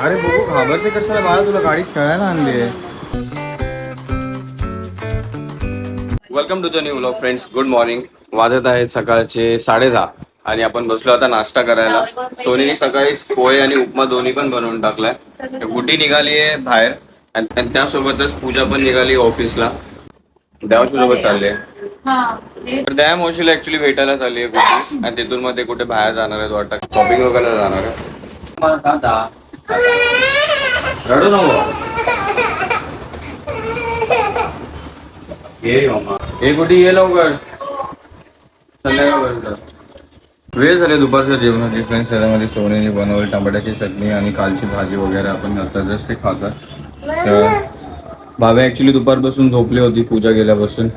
अरे बघू घाबरते कशाला बाळा? तुला गाडी खेळायला आणली welcome to the new vlog friends good morning वाजत आहेत सकाळचे साडे दहा आणि आपण बसलो आता नाश्ता करायला. सोनीने सकाळी पोहे आणि उपमा दोन्ही पण बनवून टाकलाय. गुड्डी निघाली आहे बाहेर आणि त्यासोबतच पूजा पण निघाली ऑफिसला. देवाशी सोबत चालले तर त्या मावशीला ऍक्च्युली भेटायला चालली आहे गुड्डी आणि तिथून मध्ये कुठे बाहेर जाणार आहेत वाटतं? शॉपिंग वगैरे जाणार आहे रडू नको. ये हे कुठे? ये लवकर. संध्याकाळ वेळ झाले दुपारच्या जेवणाची. फ्रेंड्स त्याच्यामध्ये सोनेने बनवली टमाट्याची चटणी आणि कालची भाजी वगैरे आपण आता जस्ट ते खातात. तर बाबा ऍक्च्युली दुपारपासून झोपली होती पूजा गेल्यापासून.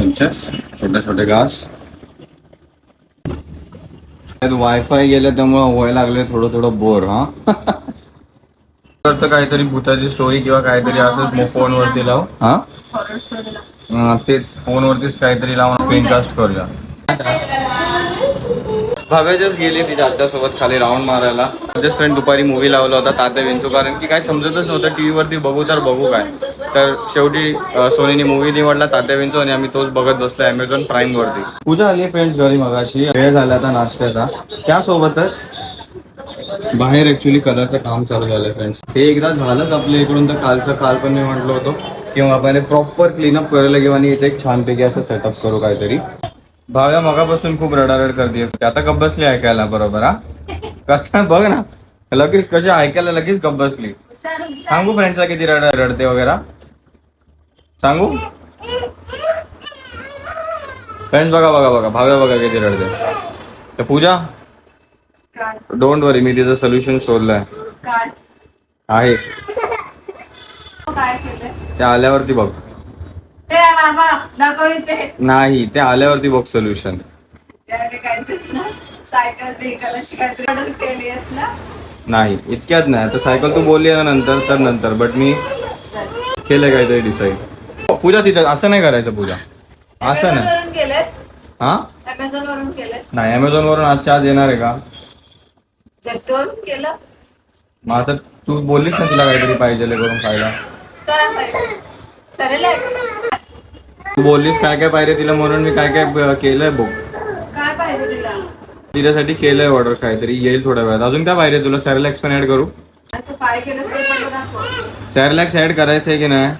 छोटे छोटे घास. वायफाय गेलं त्यामुळे व्हायला लागले थोडं थोडं बोर हा. तर काहीतरी भूताची स्टोरी किंवा काहीतरी असंच मग फोनवरती लाव. हा? तेच फोनवरतीच काहीतरी लावून स्क्रीनकास्ट करूया. भाव्याच्याच गेली तिच्या आत्यासोबत खाली राऊंड मारायला. माझ्याच फ्रेंड दुपारी मूवी लावला होता तात्या विंचू. कारण की काय समजतच नव्हतं टीव्ही वरती बघू तर बघू काय. तर शेवटी सोनीने मूवी निवडला तात्या विंचू आणि आम्ही तोच बघत बसलो अमेझॉन प्राईमवरती पूजा आली फ्रेंड्स घरी मगाशी. वेळ झाला आता नाश्त्याचा. त्यासोबतच बाहेर ऍक्च्युली कलरचं काम चालू झालंय फ्रेंड्स हे एकदा झालंच आपल्या इकडून तर कालचं काल पण मी म्हटलं होतो किंवा आपण प्रॉपर क्लीनअप करायला घेऊ आणि इथे एक छानपैकी असं सेटअप करू काहीतरी. भाव्या मगापासून खूप रडारड करते आता गप बसली ऐकायला बरोबर हा? कसं बघ ना. लगेच कशी ऐकायला लगेच गप बसली. सांगू फ्रेंड्सला किती रड रडते वगैरे सांगू? फ्रेंड्स बघा बघा बघा. भाव्या बघा किती रडते. तर पूजा डोंट वरी मी तिचं सोल्युशन काय आहे. काय केलंस ते आल्यावरती बघ. बाबा दाखव इथे. नाही ते आल्यावरती बघ सोल्युशन त्यावेळी काहीतरीच ना सायकल बिकलाची काहीतरी ऑर्डर केली आहेस ना? नाही इतक्यात नाही. आता सायकल तू बोलली ना नंतर तर नंतर. बट मी केलंय काहीतरी डिसाईड पूजा तिथं असं नाही करायचं पूजा. असं Amazon नाही वरून केलंस हा? अमेझॉन वरून केलंस नाही अमेझॉन वरून आजच्या आज येणार आहे का? केलं? मग आता तू बोललीस ना तुला काहीतरी पाहिजे करून खायला. काय बोललीस काय काय पाहिजे तिला म्हणून मी काय काय केलंय बघ. काय पाहिजे तुला? तिच्यासाठी केलंय ऑर्डर काहीतरी येईल थोड्या वेळात. अजून काय पाहिजे तुला? सॅरलॅक्स पण ऍड करू. काय दाखव. सॅरलॅक्स ऍड करायचं आहे की नाही?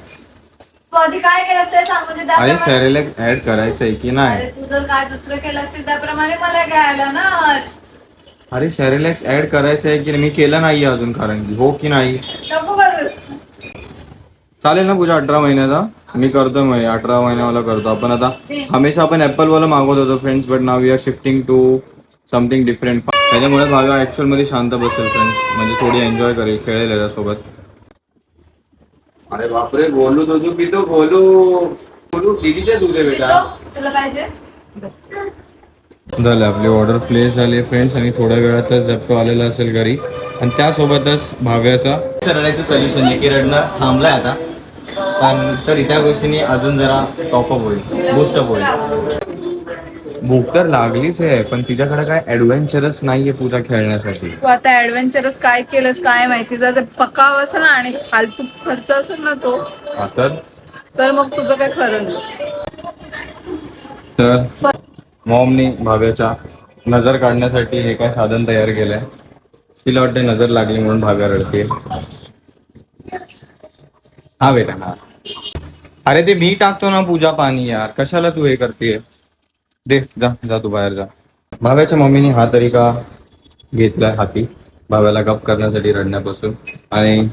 आधी काय केलंस ते सांग म्हणजे अरे सॅरलॅक्स ऍड करायचं आहे की नाही? अरे तू जर काय दुसरं केलं असेल त्याप्रमाणे मला घ्यायला ना हर्ष. अरे सॅरेलॅक्स ऍड करायचं आहे की नाही? मी केलं नाही अजून कारण की हो की नाही? नको करूस. चालेल ना पूजा अठरा महिन्याचा. मी करतो मग अठरा महिन्यावाला करतो. आपण आता हमेशा आपण ऍपल वाला मागवत होतो friends but now we are shifting to something different त्याच्यामुळे भाव्या ऍक्च्युअलमध्ये शांत बसेल फ्रेंड्स म्हणजे थोडी एन्जॉय करेल खेळेल याच्यासोबत. अरे बापरे गोलू दुधू पितो गोलू गोलू दीदीचे दूध आहे बेटा? तुला पाहिजे? झालं आपली ऑर्डर प्लेस झाली. फ्रेंड्स आणि थोड्या वेळातच झपटो आलेला असेल घरी. आणि त्यासोबतच भाव्याचा. रडायचं सोल्युशन आहे की रडणं थांबलाय आता. तर त्या गोष्टींनी अजून जरा टॉपअप होईल. बूस्टअप होईल. भूक तर लागलीच आहे पण तिच्याकडे काय ऍडव्हेंचरस नाहीये पूजा खेळण्यासाठी. तू आता ऍडव्हेंचरस काय केलंस काय माहिती जर ते पकाव असेल ना आणि फालतू खर्च असेल ना तो हा तर? तर मग तुझं काय खरं नाही. तर? मॉमनी भाव्याच्या नजर काढण्यासाठी हे काय साधन तयार केलंय. तिला वाटते नजर लागली म्हणून भाव्या रडते हा बेटा हा अरे ते मी टाकतो ना पूजा पाणी यार. कशाला तू हे करते? दे जा जा तू बाहेर जा. भाव्याच्या मम्मीने हा तरीका घेतलाय हाती. भाव्याला गप करण्यासाठी रडण्यापासून. आणि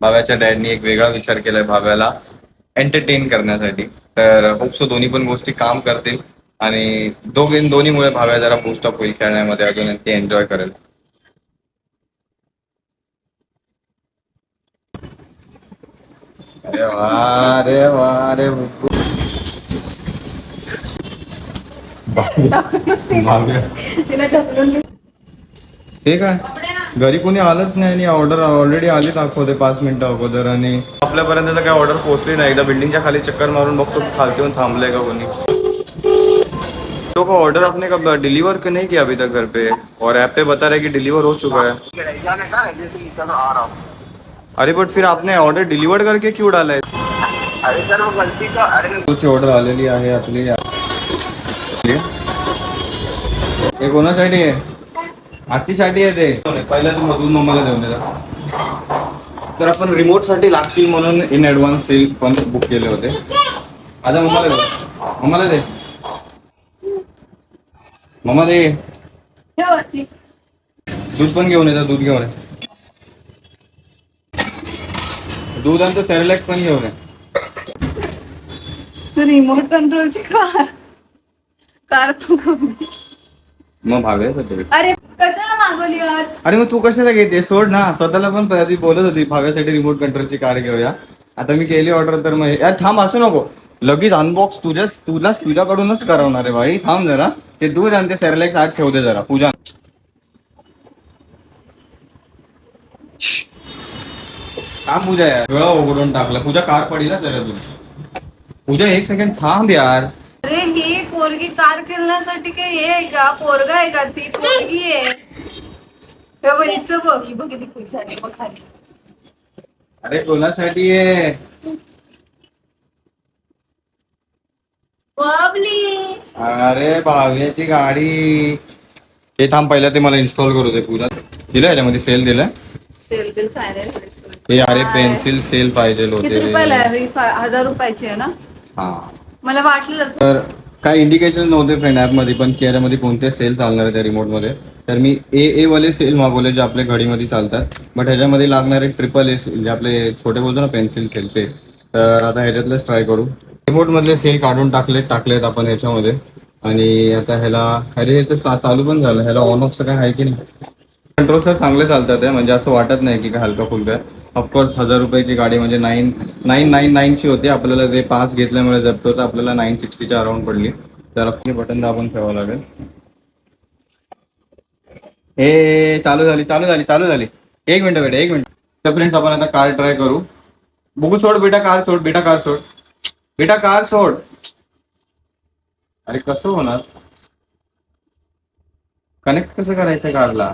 भाव्याच्या डॅडनी एक वेगळा विचार केलाय भाव्याला. एंटरटेन करण्यासाठी. तर होपसो दोन्ही पण गोष्टी काम करतील. आणि दोघी दोन्हीमुळे भाव्या जरा बुस्टअप होईल खेळण्यामध्ये. अजून ते एन्जॉय करेल. अरे वा अरे वा अरे ते काय घरी कोणी आलंच नाही आणि ऑर्डर ऑलरेडी आली दाखवते पाच मिनिटं अगोदर आणि आपल्यापर्यंत तर काय ऑर्डर पोहोचली नाही. एकदा बिल्डिंगच्या खाली चक्कर मारून बघतो खालती येऊन थांबलंय का कोणी. तो का ऑर्डर आपने कब डिलीवर नहीं किया अभी तक घर पे? और ऐप पे बता रहे कि डिलीवर हो चुका है? अरे बट फिर आपने ऑर्डर डिलिव्हर करके क्यों डाला है? अरे सर वो गलती का अरे तुझी ऑर्डर आलेली आहे आपली. हे कोणासाठी आहे? आत्तीसाठी आहे ते. पहिल्या तू मधून मम्माला देऊन देता तर आपण रिमोटसाठी लागतील म्हणून इन ऍडव्हान्स सेल पण बुक केले होते. आता मम्माला दे. मम्माला दे. मम्मा दे. दूध पण घेऊन येतात दूध घेऊन ये. दूध आणि सेरेलॅक्स पण घेऊन ये. तू रिमोट कंट्रोलची कार. कार. मग भावे अरे कशाला मागवली यार अरे मग तू कशाला घेते? सोड ना. स्वतःला पण ती बोलत होती भाव्यासाठी रिमोट कंट्रोलची कार घेऊया. आता मी केली ऑर्डर तर मग यार थांब असू नको. लगेच अनबॉक्स तुझ्या तुला तुझ्याकडूनच करवणार आहे भाई. थांब जरा. ते दूध आणि ते सेरलॅक्स आत ठेवू दे जरा. पूजा का पूजा यार. वेळा उघडून टाकला. पूजा कार पडली ना जरा तू पूजा एक सेकंड थांब यार. अरे ही पोरगी कार खेळण्यासाठी काय हे आहे का? पोरगा आहे का? ती पोरगी आहे. बघ, हिचं बघ. ही बघ किती खुश झाली बघ खाली. अरे कोणासाठी आहे बाबली. अरे भाव्याची गाडी. हे थांब पहिला ते मला इन्स्टॉल करू दे पूजा. दिलं याच्यामध्ये सेल दिलं सेल बिल काय हे अरे पेन्सिल सेल पाहिजे किती होते रुपयाला आहे? ही पा- हजार रुपयाची आहे ना? हा. मला वाटलं तर काय इंडिकेशन नव्हते फ्रेंड ॲपमध्ये पण की याच्यामध्ये कोणते सेल चालणार आहे त्या रिमोटमध्ये तर मी ए ए वाले सेल मागवले जे आपल्या घडीमध्ये चालतात. बट ह्याच्यामध्ये लागणारे ट्रिपल ए जे आपले छोटे बोलतो ना पेन्सिल सेल ते. तर आता ह्याच्यातलेच ट्राय करू. रिमोटमधले सेल काढून टाकले टाकलेत आपण ह्याच्यामध्ये. आणि आता ह्याला अरे हे तर चा- चालू पण झालं. ह्याला ऑन ऑफचं काय आहे की नाही? कंट्रोल तर चांगले चालतात आहे. म्हणजे असं वाटत नाही की काय हलका फुलका आहे. ऑफकोर्स हजार रुपयाची गाडी म्हणजे नाईन नाईन नाईन नाईनची होती. आपल्याला ते पास घेतल्यामुळे जपतो तर आपल्याला नाईन सिक्स्टीच्या अराउंड पडली. तर बटन दाबून ठेवावं लागेल. हे चालू झाली चालू झाली चालू झाली. एक मिनिट बेटा एक मिनिट. तर फ्रेंड्स आपण आता कार ट्राय करू. बघू सोड बेटा कार सोड बेटा कार सोड. बेटा कार सोड. अरे कसं होणार? कनेक्ट कसं करायचं कारला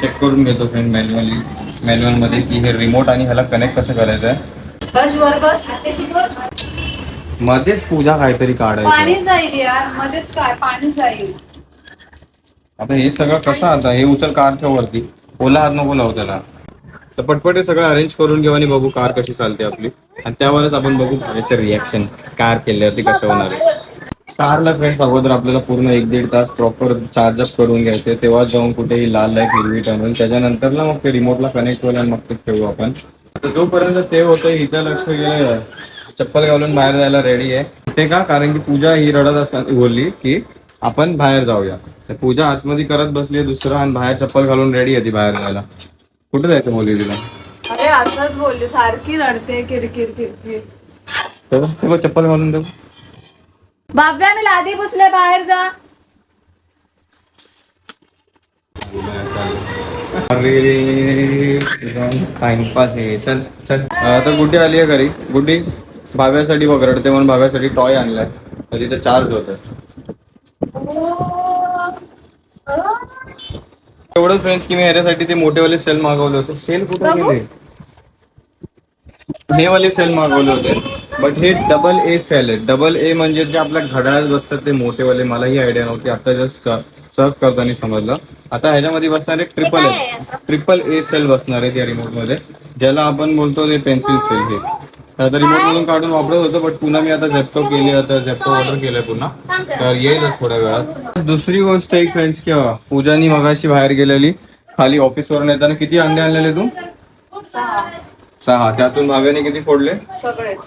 चेक करून घेतो फ्रेंड मॅन्युअली मॅन्युअलमध्ये की हे रिमोट आणि ह्याला कनेक्ट कसं करायचं आहे बस वर बस. मध्येच पूजा काहीतरी काढायचं. पाणी जाईल यार मध्येच काय पाणी जाईल. आता हे सगळं कसं आता हे उचल कार ठेव वरती. ओला हात नको लावू त्याला. तर पटपट हे सगळं अरेंज करून घेऊ आणि बघू कार कशी चालते आपली. आणि त्यावरच आपण बघू याचं रिॲक्शन कार केल्यावरती कसं होणार आहे. कारला फ्रेंड्स अगोदर आपल्याला पूर्ण एक दीड तास प्रॉपर चार्जअप करून घ्यायचे. तेव्हा जाऊन कुठेही लाल लाइट हिरवी टर्न त्याच्यानंतर ना मग ते रिमोटला कनेक्ट होईल आणि मग ते ठेवू आपण. तर जोपर्यंत ते होतं इथं लक्ष गेलं चप्पल घालून बाहेर जायला रेडी आहे. ते का? कारण की पूजा ही रडत असताना बोलली की आपण बाहेर जाऊया. पूजा आतमध्ये करत बसली दुसरं आणि बाहेर चप्पल घालून रेडी आहे ती बाहेर जायला. कुठे जायचं बोलली तिला? अरे असंच बोलले सारखी रडते किरकिर किरकिर. चप्पल घालून देऊ. बाब्या मी लादी पुसले बाहेर जा. अरे टाइमपास आहे. चल चल. आता गुड्डी आली आहे घरी. गुड्डी भाव्यासाठी बघ रडते म्हणून भाव्यासाठी टॉय आणलाय. तर तिथे चार्ज होत एवढंच फ्रेंड्स की मी ह्याच्यासाठी ते मोठेवाले सेल मागवले होते. सेल कुठे. गेले? हे वाले सेल मागवले होते. बट हे डबल ए सेल आहे. डबल ए म्हणजे जे आपल्या घड्याळात बसतात ते मोठेवाले मलाही आयडिया नव्हती. आता जस्ट सर्व करताना समजलं. आता ह्याच्यामध्ये बसणार आहे triple A triple A cell बसणार आहे त्या रिमोटमध्ये. ज्याला आपण बोलतो ते पेन्सिल सेल हे. आता रिमोट मधून काढून वापरत होतो बट पुन्हा मी आता झेप्टो केली. आता झेप्टो ऑर्डर केलंय पुन्हा. तर येईलच थोड्या वेळात. दुसरी गोष्ट एक फ्रेंड्स किंवा पूजानी मगाशी बाहेर गेलेली. खाली ऑफिसवरून येताना किती अंडे आणलेले तू? सहा त्यातून भाव्याने किती फोडले? सगळेच.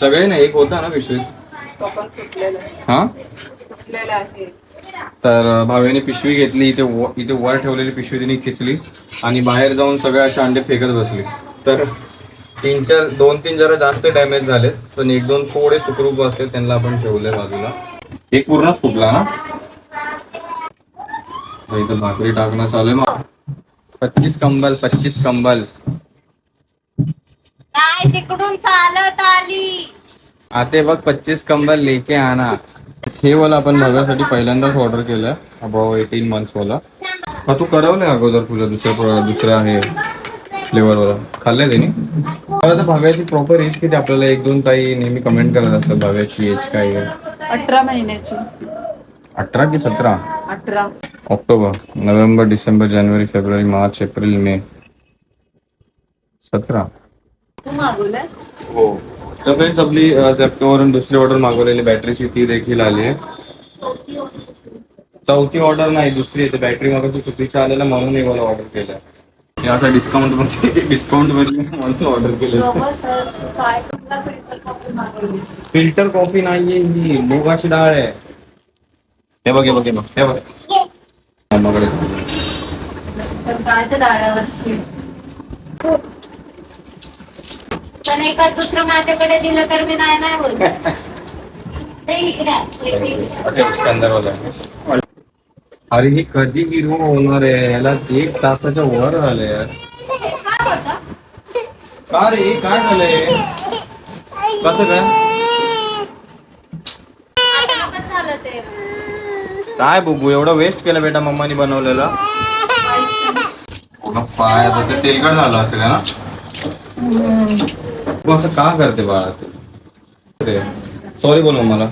सगळे ना एक होता ना पिशवीत? तो पण फुटलेला. आहे. हा? फुटलेला आहे. तर भाव्याने पिशवी घेतली इथे व- इथे वर ठेवलेली पिशवी तिने खिचली आणि बाहेर जाऊन सगळे असे अंडे फेकत बसले. तर तीन चार दोन तीन जरा जास्त डॅमेज झालेत पण एक दोन थोडे सुखरूप असले त्यांना आपण ठेवले बाजूला. एक पूर्णच फुटला ना? तर इथं भाकरी टाकणं चालू आहे. मग पच्चीस कंबल पच्चीस कंबल. नाही तिकडून चालत आली. आते बघ पच्चीस कंबल लेके आना हे वाला आपण भाव्यासाठी पहिल्यांदाच ऑर्डर केलं. अबाव एटीन मंथ्स वाला. हा तू करवलंय अगोदर तुझ्या दुसऱ्या दुसऱ्या आहे फ्लेवरवाला खाल्लंय त्याने? मला तर भाव्याची प्रॉपर एज किती आपल्याला एक दोन ताई नेहमी कमेंट करत असतात भाव्याची एज काय आहे? अठरा महिन्याची. अठरा की सतरा? अठरा. ऑक्टोबर नोव्हेंबर डिसेंबर जानेवारी फेब्रुवारी मार्च एप्रिल मे. सतरा. तू मागवलंय? हो. तर फ्रेंड्स आपली झेप्टोवरून दुसरी ऑर्डर मागवलेली बॅटरीची ती देखील आली आहे. चौथी ऑर्डर नाही दुसरी आहे. बॅटरी मागवती चुकीच्या आलेला म्हणून मी मला ऑर्डर केलं असं डिस्काउंटमध्ये डिस्काउंट म्हणून ऑर्डर केलं फिल्टर कॉफी मागवली? फिल्टर कॉफी नाहीये ही. मुगाची डाळ आहे. हे बघ हे बघ हे बघ हे बघ. काय तर डाळ्यावरची? पण एका दुसरं माझ्याकडे दिलं तर मी नाही नाही बोलत. ते इकडे आहे. अरे ही कधी हिरव होणार आहे? याला एक तासाच्या वर झालंय यार काय होतं का रे काय झालंय कसं काय? झालं काय बुबू एवढं वेस्ट केलं बेटा मम्मानी बनवलेलं? पाय तेलकट झालं असेल ना? तू असं का करते बाळा सॉरी बोल मम्माला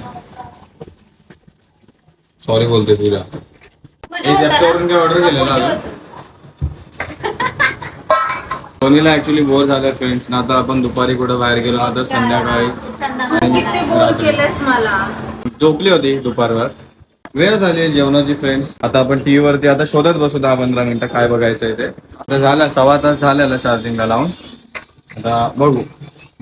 सॉरी बोलते तुला काय ऑर्डर केलं ना. सोनीला ऍक्च्युली बोर झालं फ्रेंड्स ना आता आपण दुपारी कुठं बाहेर गेलो आता संध्याकाळी. संध्याकाळी. किती बोर केलंस मला? झोपली होती दुपारवर वेळ झाली जेवणाची फ्रेंड्स आता आपण टीव्ही वरती आता शोधत बसू दहा पंधरा मिनिटं काय बघायचंय ते. आता झालं सव्वा तास झालेला चार्जिंगला लावून. आता बघू.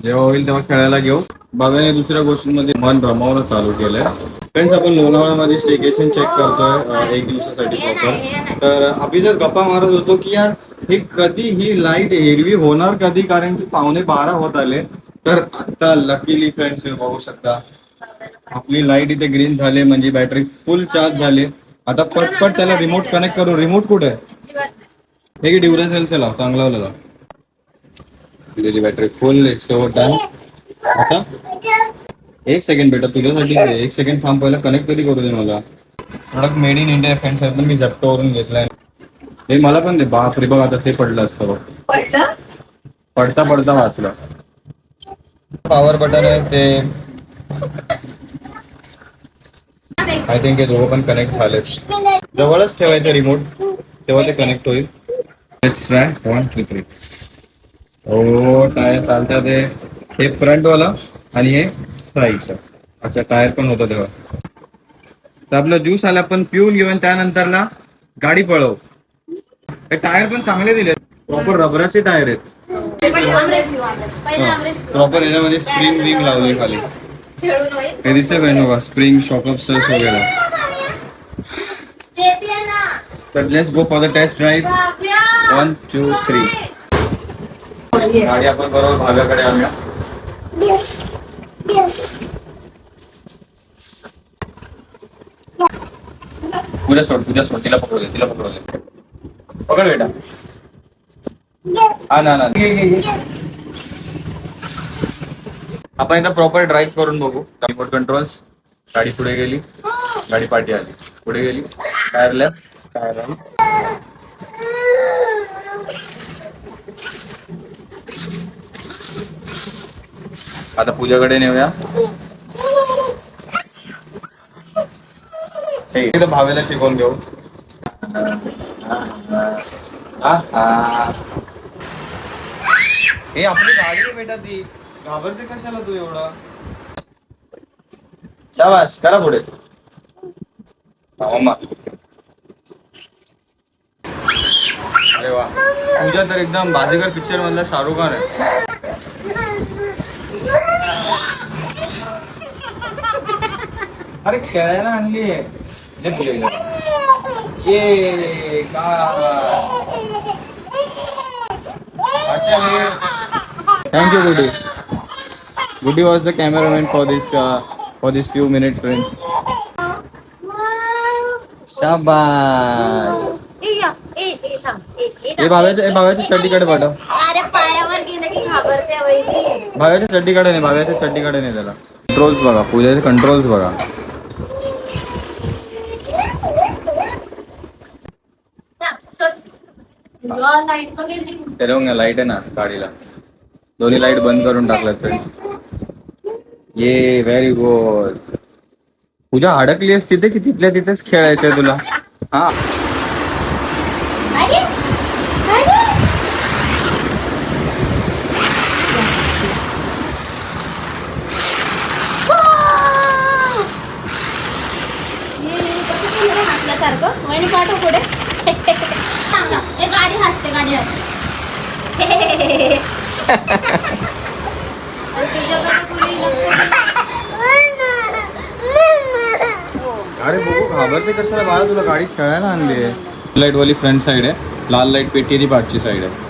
जेव्हा होईल तेव्हा खेळायला घेऊ. बाबाने दुसऱ्या गोष्टींमध्ये मन रमावणं चालू केलंय. फ्रेंड्स आपण लोणावळ्यामध्ये स्टेकेशन चेक करतोय एक दिवसासाठी प्रॉपर तर आम्ही जर गप्पा मारत होतो की यार ही कधी ही लाइट हिरवी होणार कधी? कारण की पावणे बारा होत आले. तर आता लकीली फ्रेंड्स बघू शकता. आपली लाइट इथे ग्रीन झाली म्हणजे बॅटरी फुल चार्ज झाली. आता पटपट त्याला रिमोट कनेक्ट करू. रिमोट कुठे? हे की ड्युरेसेलचं लाव चांगला लाव. त्याची बॅटरी फुल डन आता? एक सेकंड बेटा तुझ्यासाठी आहे. एक सेकंड थांब पहिला कनेक्ट तरी करू दे मला. Product made in India friends आहेत पण मी झेप्टोवरून घेतलाय. हे मला पण दे बाप रे बघ आता ते पडलं असतं बघ. पडता पडता वाचलं. पॉवर बटन आहे ते. आय थिंक हे दोघं पण कनेक्ट झाले जवळच ठेवायचं रिमोट तेव्हा ते कनेक्ट होईल. Let's try one two three हो टायर चालतात ते. हे फ्रंट वाला आणि हे साईडचं अच्छा टायर पण होतं तेव्हा. तर आपलं ज्यूस आला आपण पिऊन घेऊ आणि त्यानंतरला गाडी पळवू. हे टायर पण चांगले दिले. प्रॉपर रबराचे टायर आहेत. पण. प्रॉपर याच्यामध्ये स्प्रिंग विंग लावली खाली. हे दिसतंय काय नका स्प्रिंग शॉकअप्सर्स वगैरे. ते पिया ना. तर let's go for the test drive. One two three गाडी आपण बरोबर भागाकडे आणूया. उद्या सोड उद्या सोड. तिला पकडू दे तिला पकडू दे. पकड बेटा. हा ना ना. घे, घे, घे. आपण एकदा प्रॉपर ड्राईव्ह करून बघू. रिमोट कंट्रोल्स गाडी पुढे गेली. गाडी पाठी आली. पुढे गेली. टायर लेफ्ट टायर आता पूजाकडे नेऊया. हे भावेला शिकवून घेऊ. हे आपली गाडी बेटा ती. घाबरते कशाला तू एवढा? शाबास करा पुढे. हा, अरे वा. पूजा तर एकदम बाजीगर पिक्चर मधला शाहरुख खान आहे. अरे खेळायला आणली आहे. ये का thank you Goody Goody was the cameraman for this for this few minutes friends हे थांब. भाव्याच्या भाव्याच्या चड्डीकडे पाठव. भाव्याच्या चड्डीकडे नाही भाव्याच्या चड्डीकडे नाही त्याला कंट्रोल्स बघा पूजाचे कंट्रोल्स बघा. लाइट बघेल त्याला लाइट आहे ना गाडीला. दोन्ही लाइट बंद करून टाकल्यात तरी. ये व्हेरी गुड पूजा असती तिथे की तिथल्या तिथेच खेळायचंय तुला? हा अरे अरे सारखं वहिनी पाठव पुढे सांगा ए गाडी हसते गाडी हसते आणि तुझ्याकडे कुणी लक्ष हो. अरे बघू घाबरते कशाला? बाळा तुला गाडी खेळायला आणली आहे. लाइट वाली फ्रंट साइड आहे. लाल लाइट पेटी ती पाठची साइड आहे.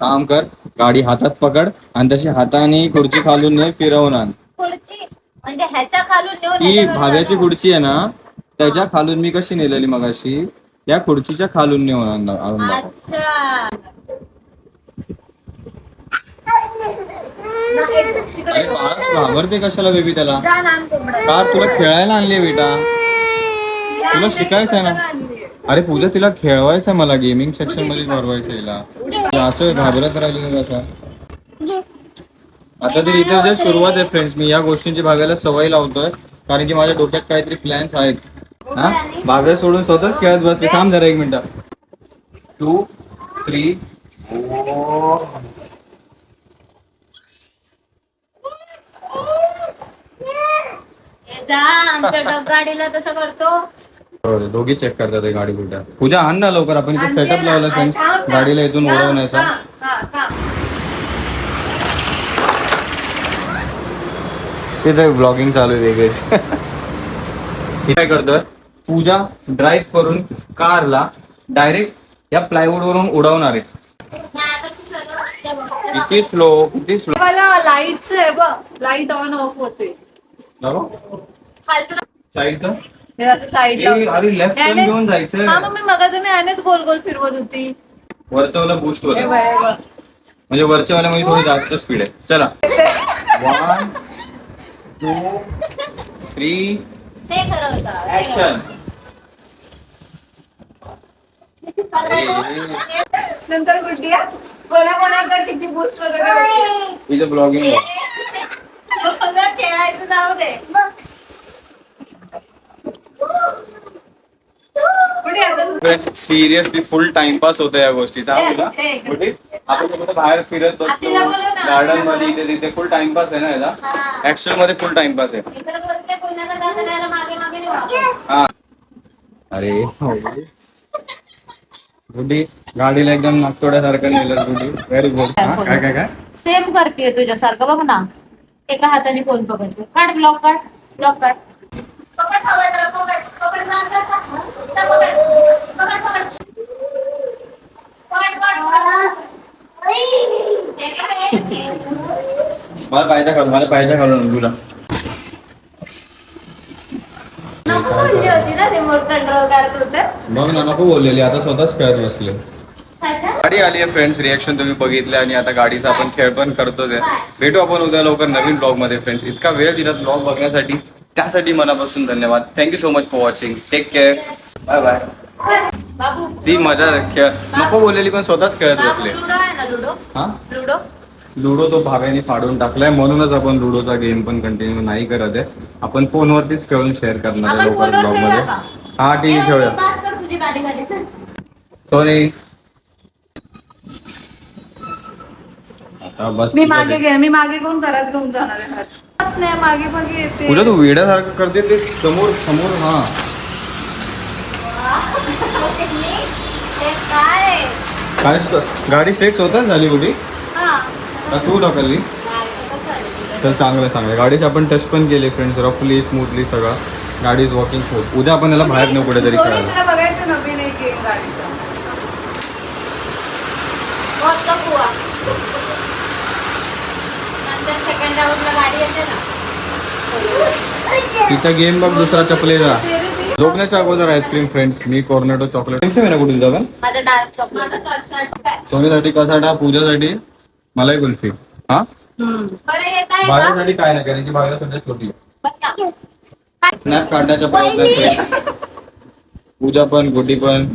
काम कर गाडी हातात पकड आणि तशी हाताने खुर्ची खालून ने फिरवून आण. पुढची म्हणजे ह्याच्या खालून नेऊन ती भाव्याची. खुर्ची आहे ना त्याच्या खालून मी कशी नेलेली मगाशी? या खुर्चीच्या खालून नेऊन आणून आणून दाखव. अरे बाळा, तू घाबरते कशाला बेबी त्याला? जा लहान कोंबडा कार तुला खेळायला आणली बेटा. तुला शिकायचं आहे ना? अरे पूजा तिला खेळवायचं मला गेमिंग सेक्शनमध्ये भरवायचं हिला. असं घाबरत राहिली ना कसं आता तरी इथे जे सुरुवात आहे फ्रेंड्स मी या गोष्टींची भागायला सवय लावतोय कारण की माझ्या डोक्यात काहीतरी प्लॅन्स आहेत. हा? भागा सोडून स्वतःच खेळत बसले. थांब जरा एक मिनिट. टू थ्री फोर जा आमच्या डग गाडीला तसं करतो दोघी चेक करतात गाडी कुठे. पूजा आण ना लवकर आपण इथे सेटअप. लावलं थांब. गाडीला इथून थांब, उडवण्याचा थांब, थांब. तिथे ब्लॉगिंग चालू आहे वेगळीच ही काय करतोय पूजा ड्राईव्ह करून कारला डायरेक्ट या प्लायवूड वरून उडवणार आहे नाही, आता तू सरळ त्या बघ. किती स्लो किती स्लो मला लाईटच आहे बघ लाइट ऑन ऑफ होते घेऊन जायचं हा मग मी यानेच गोल गोल फिरवत होती. बूस्ट वर. म्हणजे वरच्या वाल्यामध्ये थोडी जास्त स्पीड आहे. चला. वन टू थ्री ऍक्शन नंतर गुड्डिया कोणा कोणाचा किती बुस्ट वगैरे ब्लॉगिंग जाऊ दे. सिरियसली फुल टाइमपास होतो या गोष्टीचा. तुला? आपण कुठे बाहेर फिरत असतो गार्डनमध्ये इथे तिथे फुल टाइमपास आहे ना याला. ऍक्च्युअलमध्ये फुल टाइमपास आहे. हा. अरे गुडी गाडीला एकदम नागतोड्यासारखं नेलं गुडी. व्हेरी गुड काय काय काय? सेम करते तुझ्यासारखं बघ ना. एका हाताने फोन पकडते. काढ ब्लॉक काढ ब्लॉक काढ? मला पायच्या घालून मला पायच्या घालून तुला. नको बोलली होती ना रिमोट कंट्रोल करत होते बघ ना नको बोललेली आता स्वतःच खेळत बसले. गाडी आली आहे फ्रेंड्स रिएक्शन तुम्ही बघितले आणि आता गाडीचा आपण खेळ पण करतोच आहे. भेटू आपण उद्या लवकर नवीन ब्लॉगमध्ये फ्रेंड्स इतका वेळ दिला ब्लॉग बघण्यासाठी. त्यासाठी मनापासून धन्यवाद. Thank you so much for watching take care bye bye ती मजा खेळ नको बोललेली पण स्वतःच खेळत बसले. हा? लुडो? तो भाव्याने फाडून टाकलाय. म्हणूनच आपण लुडोचा गेम पण कंटिन्यू नाही करत आहे. आपण फोनवरतीच खेळून शेअर करणार आहे फोनवर ब्लॉगमध्ये? हा ठीक आहे खेळूया. सॉरी बस मी मागे घे मी मागे कोण घरात घेऊन जाणार आहे. नाही मागे मागे येते. तुझ्या तू वेड्यासारखं करते ते समोर समोर हा. काय गाडी स्ट्रेट स्वतःच झाली कुठे हा. तू ढकलली? तर चांगलं आहे, चांगलं आहे. गाडीची आपण टेस्ट पण केली फ्रेंड्स रफली स्मूथली सगळं. गाडी इज वॉकिंग स्मूथ उद्या आपण याला बाहेर नेऊ कुठेतरी खेळायला. तुला बघायचं नवीन एक गेम गाडीचा. तिचा गेम बघ दुसरा चपलेला झोपण्याच्या अगोदर आईस्क्रीम फ्रेंड्स मी कॉर्नेटो चॉकलेट ना कुठे जागा सोनीसाठी कसाटा पूजासाठी मलाही कुल्फी. हा? बाळासाठी काय नाही कारण की बाळा सध्या छोटी स्नॅप काढण्याच्या प्रयत्न पूजा पण गोटी पण.